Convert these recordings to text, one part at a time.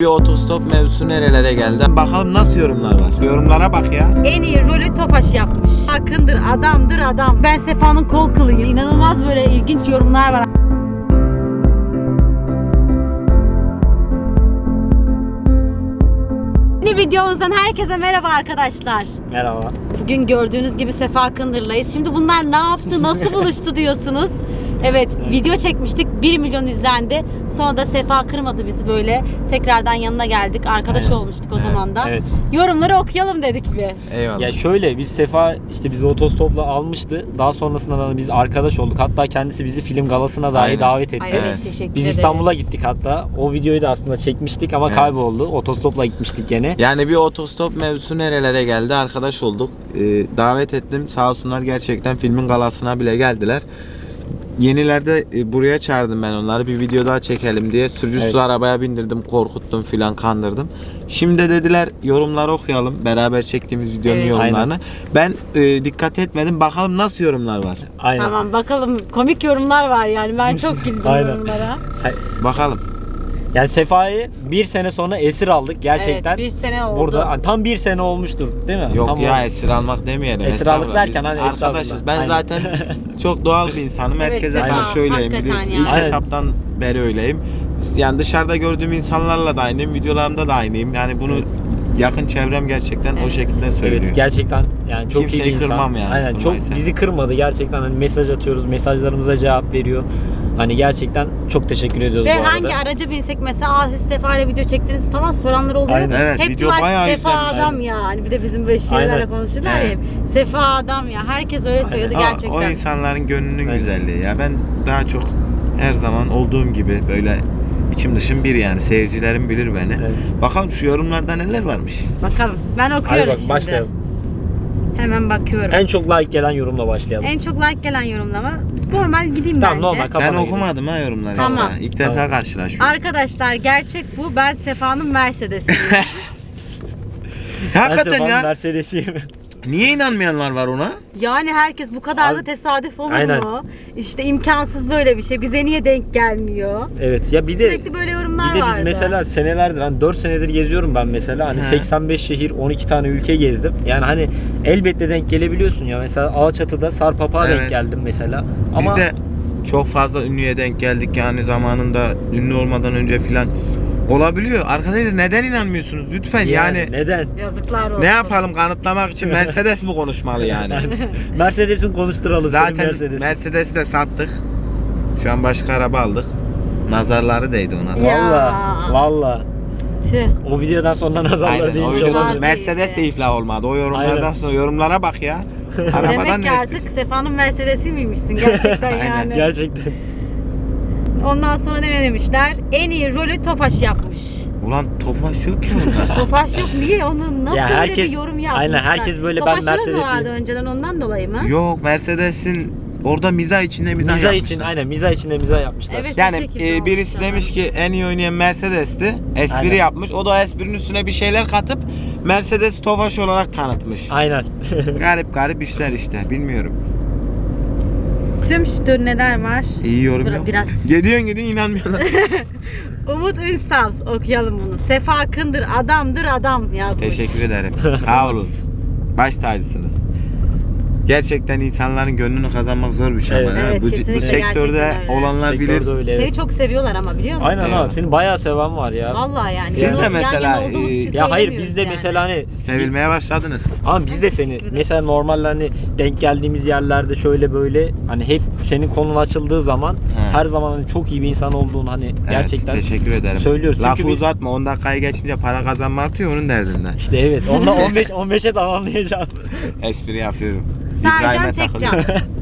Bir otostop mevzusu nerelere geldi? Bakalım nasıl yorumlar var. Yorumlara bak ya. En iyi rolü Tofaş yapmış. Akındır, adamdır adam. Ben Sefa'nın kol kılıyım. İnanılmaz böyle ilginç yorumlar var. Yeni videomuzdan herkese merhaba arkadaşlar. Merhaba. Bugün gördüğünüz gibi Sefa Akındır'layız. Şimdi bunlar ne yaptı, nasıl buluştu diyorsunuz. Evet, video çekmiştik. 1 milyon izlendi. Sonra da Sefa kırmadı bizi böyle. Tekrardan yanına geldik. Arkadaş Aynen. olmuştuk o zaman da. evet. Yorumları okuyalım dedik bir. Eyvallah. Ya şöyle biz Sefa işte bizi otostopla almıştı. Daha sonrasında da biz arkadaş olduk. Hatta kendisi bizi film galasına dahi Aynen. davet etti. Ay evet, Evet. teşekkür Biz ederiz. İstanbul'a gittik hatta. O videoyu da aslında çekmiştik ama Evet. kayboldu. Otostopla gitmiştik gene. Yani bir otostop mevzusu nerelere geldi? Arkadaş olduk. Ee, davet ettim. Sağ olsunlar gerçekten filmin galasına bile geldiler. Yenilerde e, buraya çağırdım ben onları. Bir video daha çekelim diye. Sürücüsüz Evet. arabaya bindirdim, korkuttum filan kandırdım. Şimdi de dediler yorumları okuyalım. Beraber çektiğimiz videonun Evet. yorumlarını. Ben e, dikkat etmedim. Bakalım nasıl yorumlar var. Aynen. Tamam bakalım komik yorumlar var yani ben çok güldüm Aynen. yorumlara. Bakalım. Yani Sefa'yı bir sene sonra esir aldık gerçekten. Evet bir sene oldu. Burada hani tam bir sene olmuştur değil mi? Yok Tam ya oldu. esir almak demeyelim. Esir aldık derken hani arkadaşız. Ben Aynen. zaten çok doğal bir insanım. Evet, Herkese Sefa, karşı öyleyim. Biliyorsun. ya. İlk Aynen. etaptan beri öyleyim. Yani dışarıda gördüğüm insanlarla da aynıyım. Videolarımda da aynıyım. Yani bunu yakın çevrem gerçekten o Evet. şekilde söylüyor. Evet gerçekten yani çok iyi Kimseyi bir insan. kırmam yani, Aynen çok bizi kırmadı gerçekten hani mesaj atıyoruz mesajlarımıza cevap veriyor. Hani gerçekten çok teşekkür ediyoruz Ve bu arada. hangi araca binsek mesela Aa, siz Sefa ile video çektiniz falan soranlar oluyor. Aynen. Evet, Hep video bayağı Sefa izlenmiş. adam ya. Hani bir de bizim böyle şeylerle Aynen. konuşurlar ya. Evet. hep. Sefa adam ya. Herkes öyle söylüyordu Ama gerçekten. o insanların gönlünün Aynen. güzelliği ya. Ben daha çok her zaman olduğum gibi böyle içim dışım bir yani. Seyircilerim bilir beni. Evet. Bakalım şu yorumlarda neler varmış. Bakalım. Ben Hadi okuyorum bak şimdi. başlayalım. Hemen bakıyorum. En çok like gelen yorumla başlayalım. En çok like gelen yorumlama. Normal gideyim Tamam, bence. normal. Ben Kafana okumadım ha yorumları Tamam. işte. İlk defa Tamam. karşılaşıyorum. Arkadaşlar gerçek bu. Ben Sefa'nın Mercedes'iyim. Ben Hakikaten Sefa'nın ya. Mercedes'iyim. Niye inanmayanlar var ona? yani herkes bu kadar da tesadüf olur Aynen. mu? İşte imkansız böyle bir şey. Bize niye denk gelmiyor? evet ya bir de Sürekli böyle yorumlar bir de biz vardı. mesela senelerdir hani 4 senedir geziyorum ben mesela hani He. 85 şehir 12 tane ülke gezdim. Yani hani elbette denk gelebiliyorsun ya mesela Alçatı'da Sarpapak'a Evet. denk geldim mesela. Ama Biz de çok fazla ünlüye denk geldik yani zamanında ünlü olmadan önce filan olabiliyor. Arkadaşlar neden inanmıyorsunuz lütfen yani, neden? Yazıklar olsun. ne yapalım kanıtlamak için Mercedes mi konuşmalı yani? Mercedes'in konuşturalım senin Zaten Mercedes. Mercedes'i de sattık. Şu an başka araba aldık. Nazarları değdi ona. Ya. Valla valla Tüh. o videodan sonra nazarlar Aynen. O değmiş videodan- videoda olabilir. Mercedes de iflah olmadı. O yorumlardan Aynen. sonra yorumlara bak ya. Arabadan Demek ne ki artık istiyorsun? Sefa'nın Mercedes'i miymişsin gerçekten Aynen. yani. Gerçekten. Ondan sonra ne demişler? En iyi rolü Tofaş yapmış. Ulan Tofaş yok ki orada. Tofaş yok niye? Onu nasıl Ya öyle herkes- bir yorum yapmışlar? aynen, herkes böyle ben Tofaş'ın da Mercedes'iyim. vardı önceden ondan dolayı mı? yok Mercedes'in orada miza içinde miza, Miza yapmışlar. için aynen miza içinde miza yapmışlar. Evet. Yani şekilde e, birisi olmuş demiş ki en iyi oynayan Mercedes'ti. Espri Aynen. yapmış. O da esprinin üstüne bir şeyler katıp Mercedes Tofaş olarak tanıtmış. Aynen. garip garip işler işte. Bilmiyorum. Tüm dur neler var? İyi yorum yok. biraz- Gidiyorsun gidiyorsun inanmıyorlar. Umut Ünsal okuyalım bunu. Sefa Akındır adamdır adam yazmış. Teşekkür ederim. Sağ olun. Baş tacısınız. Gerçekten insanların gönlünü kazanmak zor bir şey Evet. ama. Evet, bu, bu kesinlikle sektörde gerçekten öyle. olanlar bilir. Sektörde öyle. Seni evet. çok seviyorlar ama biliyor musun? Aynen ha seni bayağı seven var ya. Vallahi yani. Siz de mesela, e, Ya hayır söylemiyoruz biz de yani. mesela hani Sevilmeye başladınız. ama biz de seni Teşekkür ederim. mesela normalde hani denk geldiğimiz yerlerde şöyle böyle hani hep senin konun açıldığı zaman He. her zaman hani çok iyi bir insan olduğunu hani gerçekten Evet, teşekkür ederim. söylüyoruz. Lafı Çünkü biz- uzatma 10 dakikayı geçince para kazanma artıyor onun derdinden. işte evet. Onda 15 15'e tamamlayacağım. Espri yapıyorum. Sercan takılıyorum.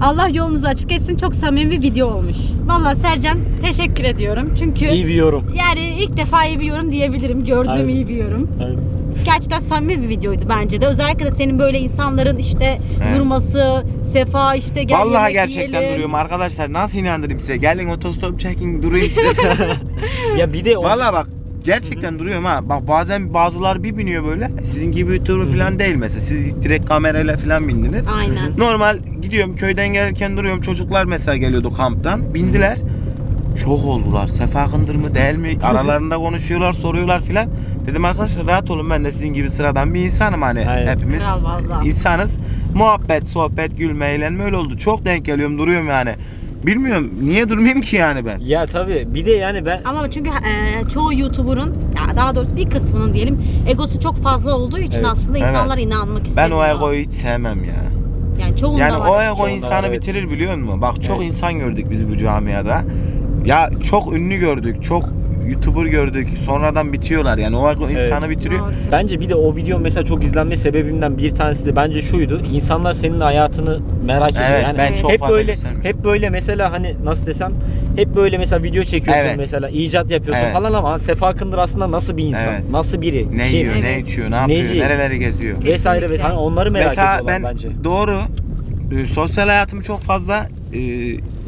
Allah yolunuzu açık etsin. Çok samimi bir video olmuş. Vallahi Sercan teşekkür ediyorum. Çünkü iyi bir yorum. yani ilk defa iyi bir yorum diyebilirim. Gördüğüm Aynen. iyi bir yorum. Aynen. Gerçekten samimi bir videoydu bence de. Özellikle de senin böyle insanların işte Evet. durması, sefa işte gel Vallahi yemek gerçekten yiyelim. duruyorum arkadaşlar. Nasıl inandırayım size? Gelin otostop çekin durayım size. Ya bir de o Vallahi bak gerçekten duruyorum ha. Bak bazen bazılar bir biniyor böyle. Sizin gibi YouTuber falan değil mesela. Siz direkt kamerayla falan bindiniz. Aynen. Normal gidiyorum köyden gelirken duruyorum. Çocuklar mesela geliyordu kamptan. Bindiler. Şok oldular. Sefa Kındır mı değil mi? Aralarında konuşuyorlar, soruyorlar filan. Dedim arkadaşlar rahat olun ben de sizin gibi sıradan bir insanım hani. Aynen. Hepimiz Kral insanız. Muhabbet, sohbet, gülme, eğlenme öyle oldu. Çok denk geliyorum, duruyorum yani. Bilmiyorum niye durmayayım ki yani ben. Ya tabii bir de yani ben Ama çünkü e, çoğu YouTuber'ın ya daha doğrusu bir kısmının diyelim egosu çok fazla olduğu için Evet, aslında evet. insanlar inanmak Ben istemiyor. o egoyu hiç sevmem ya. Yani çoğunda Yani var. o ego insanı evet. bitirir biliyor musun? Bak çok Evet. insan gördük biz bu camiada. Ya çok ünlü gördük, çok YouTuber gördük. Sonradan bitiyorlar yani o Evet. insanı bitiriyor. Doğru. Bence bir de o video mesela çok izlenme sebebimden bir tanesi de bence şuydu. İnsanlar senin hayatını merak ediyor. Evet, yani ben çok hep fazla böyle hep böyle mesela hani nasıl desem hep böyle mesela video çekiyorsun Evet. mesela icat yapıyorsun Evet. falan ama Sefa Akındır aslında nasıl bir insan? Evet. Nasıl biri? Ne Kim? yiyor, ne Evet. içiyor, ne yapıyor, Neci? nereleri geziyor. Vesaire ve Kesinlikle. hani onları merak Mesela ediyorlar ben bence. doğru e, sosyal hayatımı çok fazla e,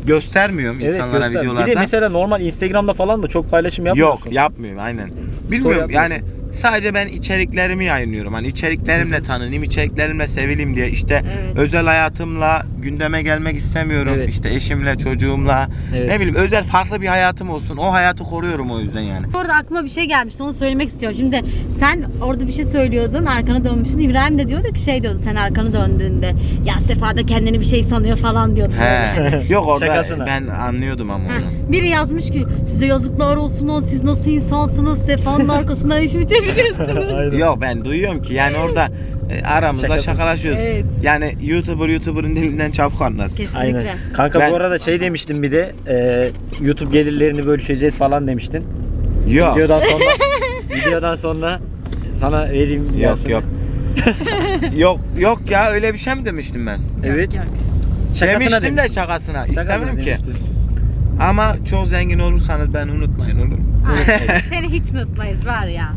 göstermiyorum Evet insanlara göster. videolarda. Bir de mesela normal Instagram'da falan da çok paylaşım yapmıyorsun. Yok yapmıyorum aynen. Bilmiyorum yani sadece ben içeriklerimi yayınlıyorum. Hani içeriklerimle tanınayım, içeriklerimle sevileyim diye. İşte Evet. özel hayatımla gündeme gelmek istemiyorum. Evet. İşte eşimle, çocuğumla. Evet. Ne bileyim özel farklı bir hayatım olsun. O hayatı koruyorum o yüzden yani. Bu arada aklıma bir şey gelmişti onu söylemek istiyorum. Şimdi sen orada bir şey söylüyordun arkanı dönmüşsün. İbrahim de diyordu ki şey diyordu sen arkanı döndüğünde ya Sefa da kendini bir şey sanıyor falan diyordu. He. Yok orada Şakasına. ben anlıyordum ama onu. Biri yazmış ki size yazıklar olsun o siz nasıl insansınız Sefa'nın arkasından iş mi çeviriyorsunuz? Aynen. Yok ben duyuyorum ki yani orada e, aramızda Şakası. şakalaşıyoruz. Evet. Yani YouTuber YouTuber'ın dilinden çabuk anlar. Kesinlikle. Aynen. Kanka Ben- bu arada şey demiştin bir de e, YouTube gelirlerini bölüşeceğiz falan demiştin. Yok. Videodan sonra videodan sonra sana vereyim. Yok gelsin. yok. yok yok ya öyle bir şey mi demiştim ben? Evet. Yok. Şakasına demiştim demiş. de şakasına. Şakasına İstemem ki. demiştin. Ama çok zengin olursanız beni unutmayın olur mu? Aynen. Seni hiç unutmayız var ya.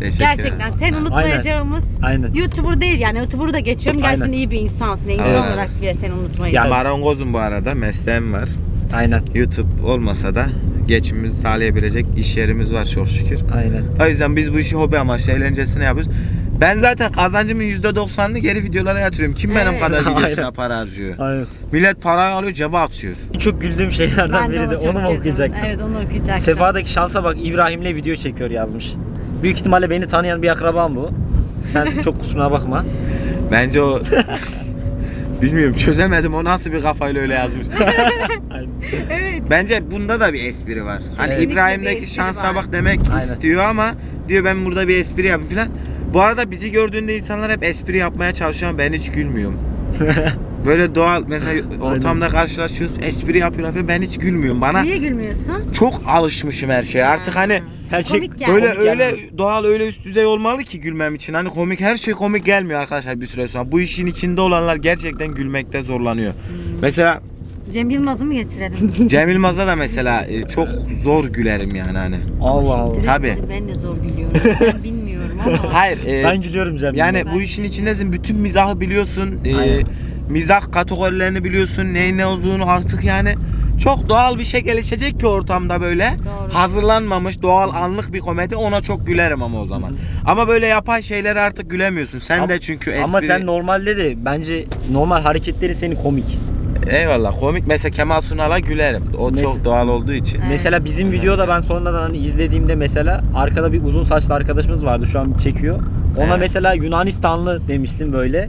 Teşekkür Gerçekten seni unutmayacağımız Aynen. YouTuber değil yani YouTuber'ı da geçiyorum. Gerçekten Aynen. iyi bir insansın. İnsan Evet. olarak bile seni unutmayız. Ya- Marangozum bu arada mesleğim var. Aynen. YouTube olmasa da geçimimizi sağlayabilecek iş yerimiz var çok şükür. Aynen. O yüzden biz bu işi hobi amaçlı eğlencesine yapıyoruz. Ben zaten kazancımın %90'ını geri videolara yatırıyorum. Kim benim Evet. kadar videosuna Aynen. para harcıyor? Aynen. Millet parayı alıyor cebe atıyor. Çok güldüğüm şeylerden biri de onu mu okuyacaktım? Evet onu okuyacaktım. Sefa'daki şansa bak İbrahim'le video çekiyor yazmış. Büyük ihtimalle beni tanıyan bir akrabam bu. Sen çok kusuruna bakma. Bence o... Bilmiyorum çözemedim o nasıl bir kafayla öyle yazmış. Evet. Bence bunda da bir espri var. Hani Kesinlikle bir İbrahim'deki espri şansa var. bak demek Aynen. istiyor ama diyor ben burada bir espri yapayım falan. Bu arada bizi gördüğünde insanlar hep espri yapmaya çalışıyor ama ben hiç gülmüyorum. Böyle doğal mesela ortamda karşılaşıyoruz espri yapıyorlar falan ben hiç gülmüyorum. Bana Niye gülmüyorsun? çok alışmışım her şeye. Artık hani Her şey Komik yani. böyle komik öyle gelmiyor. doğal öyle üst düzey olmalı ki gülmem için. Hani komik her şey komik gelmiyor arkadaşlar bir süre sonra. Bu işin içinde olanlar gerçekten gülmekte zorlanıyor. Mesela Cem Yılmaz'ı mı getirelim? Cem Yılmaz'a da mesela e, çok zor gülerim yani hani. Allah Allah. Şimdi Tabii. Ben de zor biliyorum. Ben bilmiyorum ama. Hayır. e, Ben gülüyorum Cem. yani Ben bu işin içindesin. Bütün mizahı biliyorsun. e, Aynen. mizah kategorilerini biliyorsun. Neyin ne olduğunu artık yani çok doğal bir şey gelişecek ki ortamda böyle. Doğru. Hazırlanmamış doğal anlık bir komedi ona çok gülerim ama o zaman. Ama böyle yapay şeylere artık gülemiyorsun. Sen Ama- de çünkü espri. Ama sen normalde de bence normal hareketleri seni komik. Eyvallah komik mesela Kemal Sunal'a gülerim. O Mes- çok doğal olduğu için. Evet. Mesela bizim videoda ben sonradan hani izlediğimde mesela arkada bir uzun saçlı arkadaşımız vardı şu an çekiyor. Ona Evet. mesela Yunanistanlı demişsin böyle.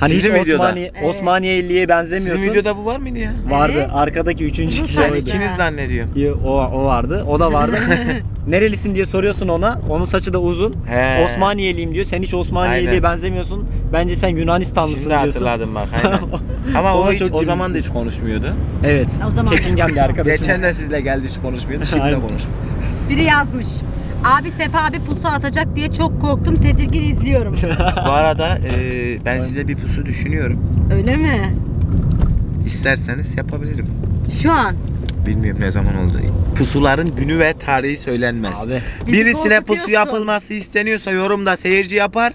Hani Sizin hiç videoda? Osmaniye, Evet. Osmaniyeli'ye benzemiyorsun. Sizin videoda bu var mıydı ya? vardı. Evet. Arkadaki üçüncü kişi oydu. ikiniz zannediyorum. Ya, O, o vardı. O da vardı. Nerelisin diye soruyorsun ona. Onun saçı da uzun. He. Osmaniyeliyim diyor. Sen hiç Osmaniyeli'ye Aynen. benzemiyorsun. Bence sen Yunanistanlısın Şimdi diyorsun. hatırladım bak aynen. Ama O o, da hiç, çok o zaman da hiç konuşmuyordu. Evet. O zaman- Çekingen bir arkadaşım. Geçen de sizle geldi hiç konuşmuyordu. Şimdi de Aynen. konuşmuyor. Biri yazmış. Abi Sefa abi pusu atacak diye çok korktum. Tedirgin izliyorum. Bu arada e, ben size bir pusu düşünüyorum. Öyle mi? İsterseniz yapabilirim. Şu an. Bilmiyorum ne zaman oldu. Pusuların günü ve tarihi söylenmez. Abi. Bizi Birisine pusu korkutuyorsun. yapılması isteniyorsa yorumda seyirci yapar.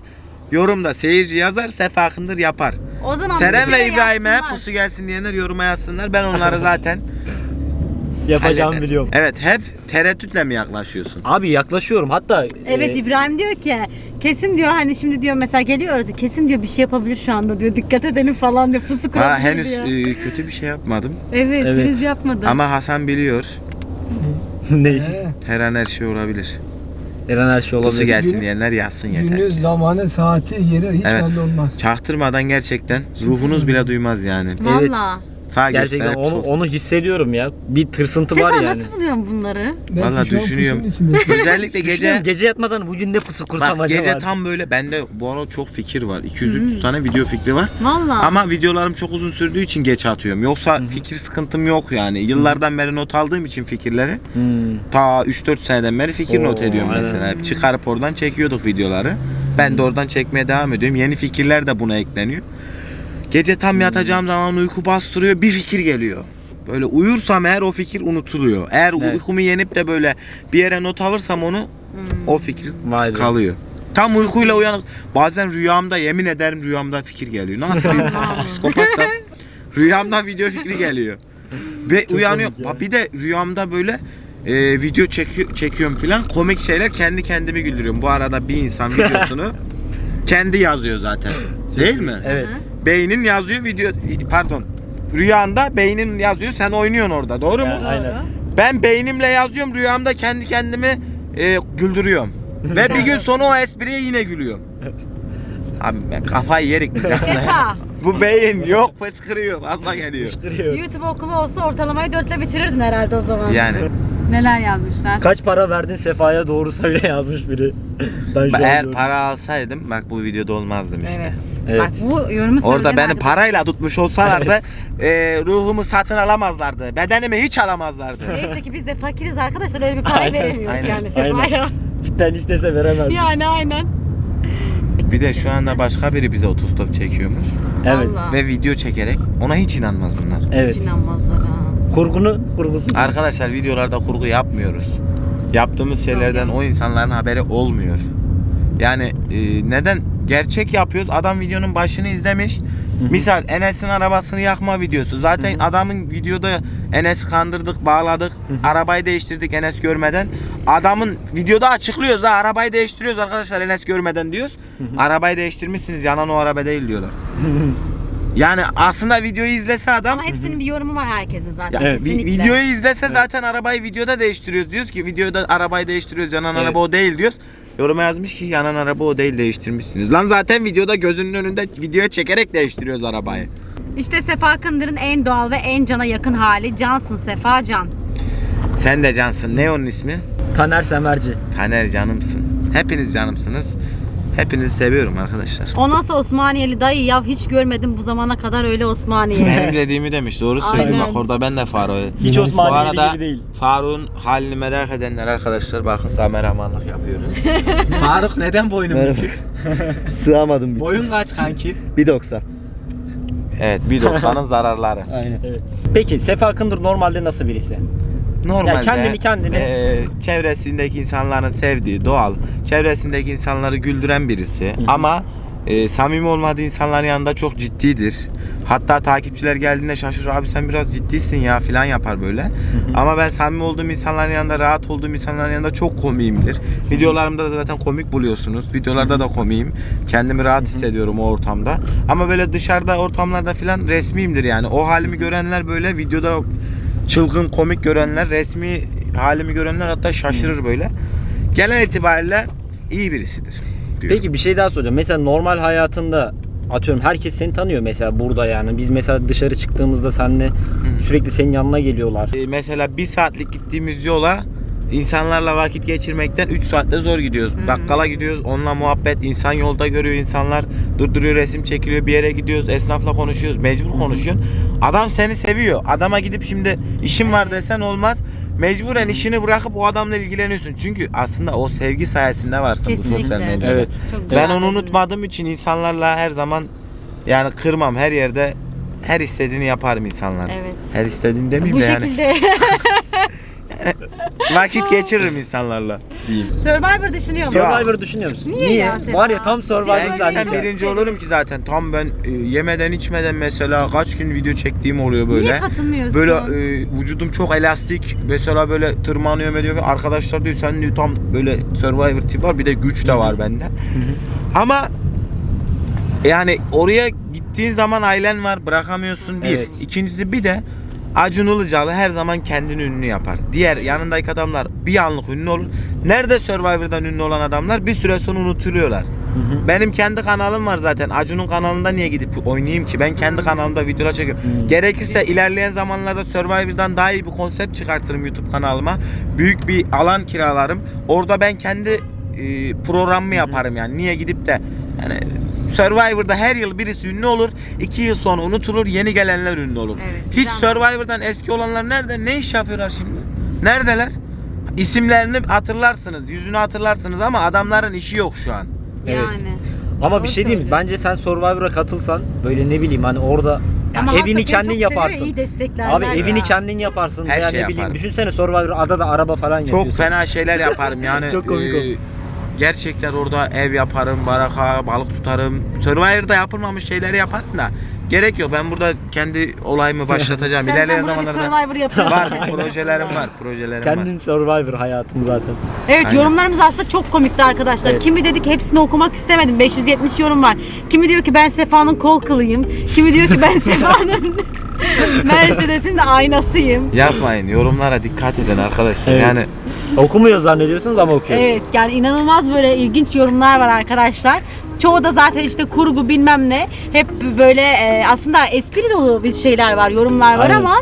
Yorumda seyirci yazar, Sefa Akındır yapar. O zaman Seren bize ve İbrahim'e yazsınlar. pusu gelsin diyenler yoruma yazsınlar. Ben onları zaten Yapacağımı hallederim. biliyorum. Evet, hep tereddütle mi yaklaşıyorsun? Abi yaklaşıyorum. Hatta Evet e, İbrahim diyor ki kesin diyor hani şimdi diyor mesela geliyor orası kesin diyor bir şey yapabilir şu anda diyor dikkat edelim falan diyor pusu kurabilir Ha, henüz diyor. e, kötü bir şey yapmadım. evet, Evet. henüz yapmadı. Ama Hasan biliyor. ne? He. Her an her şey olabilir. Eren her şey Pusu olabilir. gelsin Günü- diyenler yazsın yeter. Günü, zamanı, saati, yeri hiç Evet. belli olmaz. Çaktırmadan gerçekten ruhunuz bile duymaz yani. Evet. Sağ Gerçekten onu sol. onu hissediyorum ya. Bir tırsıntı Sefa var yani. nasıl buluyorsun bunları? Belki Vallahi şu an düşünüyorum. içinde. Özellikle Düşünüyorum, gece gece yatmadan bugün ne pusu kursam Bak acaba? gece tam böyle bende bu arada çok fikir var. 200-300 tane video fikri var. Valla. Ama videolarım çok uzun sürdüğü için geç atıyorum. Yoksa fikir sıkıntım yok yani. Yıllardan beri not aldığım için fikirleri Hmm. ta 3-4 seneden beri fikir Oo, not ediyorum aynen. mesela. Hep Çıkarıp oradan çekiyorduk videoları. Ben de oradan çekmeye devam ediyorum. Yeni fikirler de buna ekleniyor. Gece tam yatacağım zaman uyku bastırıyor. Bir fikir geliyor. Böyle uyursam eğer o fikir unutuluyor. Eğer Evet. uykumu yenip de böyle bir yere not alırsam onu o fikir Vay be. kalıyor. Tam uykuyla uyanık. Bazen rüyamda yemin ederim rüyamda fikir geliyor. Nasıl bir psikopatsam rüyamda video fikri geliyor. Ve uyanıyor. komik ya. Bak Bir de rüyamda böyle e, video çekiyor, çekiyorum filan. Komik şeyler kendi kendimi güldürüyorum. Bu arada bir insan videosunu kendi yazıyor zaten. Değil mi? Evet. Beynin yazıyor video pardon. Rüyanda beynin yazıyor sen oynuyorsun orada doğru mu? Ya, aynen. Ben beynimle yazıyorum rüyamda kendi kendimi e, güldürüyorum. Ve bir gün sonu o espriye yine gülüyorum. Abi ben kafayı yerik biz ya. Sefa. Bu beyin yok fıskırıyor fazla geliyor. YouTube okulu olsa ortalamayı dörtle bitirirdin herhalde o zaman. Yani Neler yazmışlar. Kaç para verdin Sefa'ya doğru söyle yazmış biri. Ben şu an eğer gördüm. para alsaydım bak bu videoda olmazdım işte. Evet. Evet. Bak bu yorumu Orada beni arkadaş. parayla tutmuş olsalardı e, ruhumu satın alamazlardı. Bedenimi hiç alamazlardı. Neyse ki biz de fakiriz arkadaşlar öyle bir para Aynen, veremiyoruz aynen, yani Sefa'ya. Cidden istese veremez. Yani aynen. Bir de şu anda başka biri bize otostop çekiyormuş. Evet. Vallahi. Ve video çekerek ona hiç inanmaz bunlar. Evet. Hiç inanmazlar ha. Kurgunu, kurgusu. Arkadaşlar videolarda kurgu yapmıyoruz. Yaptığımız şeylerden o insanların haberi olmuyor. Yani e, neden gerçek yapıyoruz? Adam videonun başını izlemiş. Misal Enes'in arabasını yakma videosu. Zaten adamın videoda Enes'i kandırdık, bağladık. Arabayı değiştirdik Enes görmeden. Adamın videoda açıklıyoruz ha arabayı değiştiriyoruz arkadaşlar Enes görmeden diyoruz. Arabayı değiştirmişsiniz yanan o araba değil diyorlar. yani aslında videoyu izlese adam Ama hepsinin bir yorumu var herkesin zaten. ya, Evet, vi- kesinlikle. videoyu izlese zaten arabayı videoda değiştiriyoruz diyoruz ki videoda arabayı değiştiriyoruz yanan Evet. araba o değil diyoruz. Yoruma yazmış ki yanan araba o değil değiştirmişsiniz. Lan zaten videoda gözünün önünde videoya çekerek değiştiriyoruz arabayı. İşte Sefa Kındır'ın en doğal ve en cana yakın hali. Cansın Sefa Can. Sen de cansın. Ne onun ismi? Taner Semerci. Taner canımsın. Hepiniz canımsınız. Hepinizi seviyorum arkadaşlar. O nasıl Osmaniyeli dayı ya hiç görmedim bu zamana kadar öyle. Benim dediğimi demiş. Doğru söylüyorum. Aynen. Bak orada ben de Faruk'u. Hiç Bu Osmaniyeli arada gibi değil. Faruk'un halini merak edenler arkadaşlar bakın kameramanlık yapıyoruz. Faruk neden boynum Merhaba. bükük? Sığamadım bir. Boyun kaç kanki? 1.90. Evet 1.90'ın zararları. Aynen. Evet. Peki Sefa Kındır normalde nasıl birisi? Normalde Ya kendini kendine- eee, çevresindeki insanların sevdiği doğal, çevresindeki insanları güldüren birisi ama eee, samimi olmadığı insanların yanında çok ciddidir. Hatta takipçiler geldiğinde şaşırır abi sen biraz ciddisin ya filan yapar böyle. Ama ben samimi olduğum insanların yanında, rahat olduğum insanların yanında çok komiyimdir. Videolarımda da zaten komik buluyorsunuz. Videolarda da komiyim. Kendimi rahat hissediyorum o ortamda. Ama böyle dışarıda ortamlarda filan resmiyimdir yani. O halimi görenler böyle videoda çılgın komik görenler, resmi halimi görenler hatta şaşırır böyle. Genel itibariyle iyi birisidir. diyorum. Peki bir şey daha soracağım. Mesela normal hayatında atıyorum herkes seni tanıyor mesela burada yani. Biz mesela dışarı çıktığımızda seninle sürekli senin yanına geliyorlar. Ee, mesela bir saatlik gittiğimiz yola insanlarla vakit geçirmekten 3 saatte zor gidiyoruz. Bakkala gidiyoruz, onunla muhabbet, insan yolda görüyor insanlar, durduruyor resim çekiliyor, bir yere gidiyoruz, esnafla konuşuyoruz, mecbur konuşuyorsun. Adam seni seviyor. Adama gidip şimdi işim var desen olmaz. Mecburen işini bırakıp o adamla ilgileniyorsun. Çünkü aslında o sevgi sayesinde varsın bu sosyal Kesinlikle. medyada. Evet. Çok Ben güzel onu dedin. unutmadığım için insanlarla her zaman yani kırmam her yerde her istediğini yaparım insanlar. Evet. Her istediğini demeyeyim Bu de yani şekilde vakit geçiririm insanlarla diyeyim. Survivor düşünüyor musun? Ya. Survivor düşünüyor musun? Niye ya Sefa? Var ya tam Survivor Survivor gitsem çok birinci olurum ki zaten. Tam ben e, yemeden içmeden mesela kaç gün video çektiğim oluyor böyle. Niye katılmıyorsun? Böyle e, vücudum çok elastik. Mesela böyle tırmanıyorum ediyor. Arkadaşlar diyor sen diyor tam böyle Survivor tip var. Bir de güç de var bende. Ama yani oraya gittiğin zaman ailen var bırakamıyorsun bir. Evet. İkincisi bir de Acun Ilıcalı her zaman kendini ünlü yapar. Diğer yanındaki adamlar bir anlık ünlü olur. Nerede Survivor'dan ünlü olan adamlar bir süre sonra unutuluyorlar. Benim kendi kanalım var zaten. Acun'un kanalında niye gidip oynayayım ki? Ben kendi kanalımda videolar çekiyorum. Gerekirse ilerleyen zamanlarda Survivor'dan daha iyi bir konsept çıkartırım YouTube kanalıma. Büyük bir alan kiralarım. Orada ben kendi e, programımı yaparım yani. Niye gidip de yani Survivor'da her yıl birisi ünlü olur. iki yıl sonra unutulur. Yeni gelenler ünlü olur. Evet, Hiç. Survivor'dan eski olanlar nerede? Ne iş yapıyorlar şimdi? Neredeler? İsimlerini hatırlarsınız, yüzünü hatırlarsınız ama adamların işi yok şu an. Evet. Yani. Ama Doğru bir şey diyeyim mi? Bence sen Survivor'a katılsan böyle ne bileyim hani orada ya Ama evini kendin çok seviyor, yaparsın. iyi desteklerler Abi ya. evini kendin yaparsın Her veya şey ne bileyim yaparım. düşünsene Survivor adada araba falan Çok yapıyorsun. fena şeyler yaparım yani. Çok komik e, oldu. Gerçekten orada ev yaparım, baraka, balık tutarım. Survivor'da yapılmamış şeyleri yaparım da gerek yok. Ben burada kendi olayımı başlatacağım. Sen, İlerleyen sen burada bir zamanlarda Survivor yapıyorsun. var projelerim var, projelerim var. Kendin Survivor hayatım zaten. Evet Aynen. yorumlarımız aslında çok komikti arkadaşlar. Evet. Kimi dedik hepsini okumak istemedim. 570 yorum var. Kimi diyor ki ben Sefa'nın kol kılıyım. Kimi diyor ki ben Sefa'nın Mercedes'in de aynasıyım. Yapmayın. Yorumlara dikkat edin arkadaşlar. Evet. Yani Okumuyor zannediyorsunuz ama okuyoruz. Evet yani inanılmaz böyle ilginç yorumlar var arkadaşlar. Çoğu da zaten işte kurgu bilmem ne. Hep böyle e, aslında espri dolu bir şeyler var, yorumlar var Aynen. ama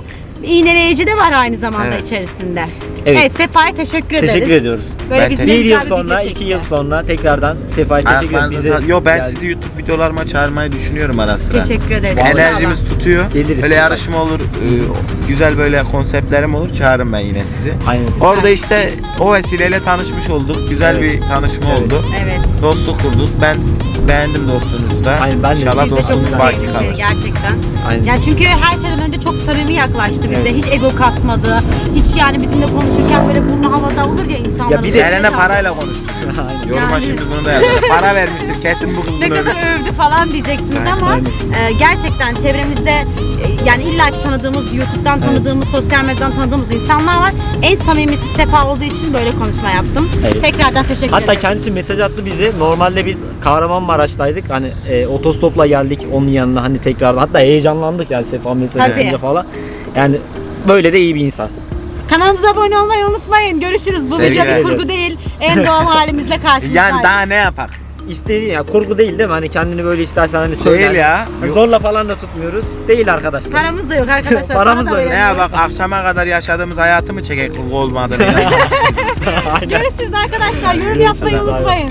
iğneleyici de var aynı zamanda Evet. içerisinde. Evet. Evet, Sefa'ya teşekkür ederiz. Teşekkür ediyoruz. Böyle Ben bizim Bir yıl sonra, iki yıl sonra tekrardan Sefa'ya teşekkür ederim. ayaklarınıza Bize Yo ben geldi. sizi YouTube videolarıma çağırmayı düşünüyorum ara sıra. Teşekkür ederiz. Enerjimiz tutuyor. Geliriz. Öyle yarışma olur, e, güzel böyle konseptlerim olur. Çağırırım ben yine sizi. Aynen. Orada işte o vesileyle tanışmış olduk. Güzel Evet. bir tanışma Evet. oldu. Evet. Dostluk kurduk. Ben beğendim dostunuzu da. Aynen, ben de. İnşallah mutlu baki kalır. seni gerçekten. Aynen. Yani çünkü her şeyden önce çok samimi yaklaştı bize. Evet. Hiç ego kasmadı. Hiç yani bizimle konuşurken böyle burnu havada olur ya insanların. Ya bir de- kalsın. parayla. Aynen. Yoruma Yani- şimdi bunu da yazar. Para vermiştir kesin bu kız ne bunu kadar övdü falan diyeceksiniz Aynen, ama aynen. e, gerçekten çevremizde e, yani illaki tanıdığımız, YouTube'dan tanıdığımız, sosyal medyadan tanıdığımız insanlar var. En samimisi Sefa olduğu için böyle konuşma yaptım. Evet. Tekrardan teşekkür Hatta ederim. kendisi mesaj attı bize. Normalde biz Kahramanmaraş'taydık. Hani e, otostopla geldik onun yanına hani tekrar. Hatta heyecanlandık yani Sefa mesaj Tabii. atınca falan. Yani böyle de iyi bir insan. Kanalımıza abone olmayı unutmayın. Görüşürüz. Bu Sevgiler. bir kurgu değil. En doğal halimizle karşınızdayız. Yani daha ne yapak? İstediği ya kurgu değil değil mi? Hani kendini böyle istersen hani söyle. Değil ya. Yok. Zorla falan da tutmuyoruz. Değil arkadaşlar. Paramız da yok arkadaşlar. Paramız Para da yok. Ne veremiyoruz. yapak? Akşama kadar yaşadığımız hayatı mı çekek kurgu olmadığını? Görüşürüz arkadaşlar. Yorum Görüşürüz, yapmayı unutmayın.